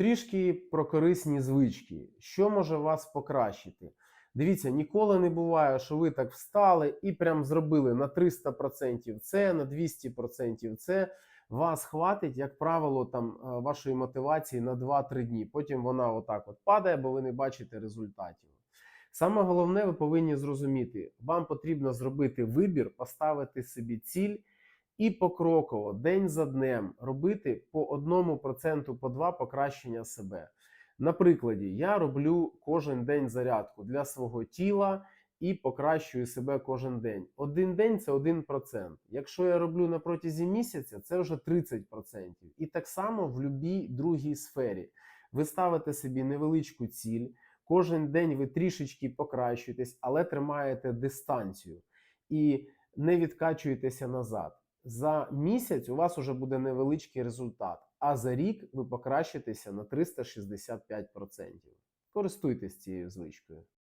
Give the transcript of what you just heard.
Трішки про корисні звички. Що може вас покращити? Дивіться, ніколи не буває, що ви так встали і прям зробили на 300% це, на 200% це. Вас хватить, як правило, там е, вашої мотивації на 2-3 дні. Потім вона отак от падає, бо ви не бачите результатів. Саме головне, ви повинні зрозуміти, вам потрібно зробити вибір, поставити собі ціль і покроково, день за днем, робити по одному проценту, по два покращення себе. На прикладі, я роблю кожен день зарядку для свого тіла і покращую себе кожен день. Один день це 1%. Якщо я роблю на протязі місяця, це вже 30%. І так само в будь-якій другій сфері. Ви ставите собі невеличку ціль. Кожен день ви трішечки покращуєтесь, але тримаєте дистанцію і не відкачуєтеся назад. За місяць у вас вже буде невеличкий результат, а за рік ви покращитеся на 365%. Користуйтесь цією звичкою.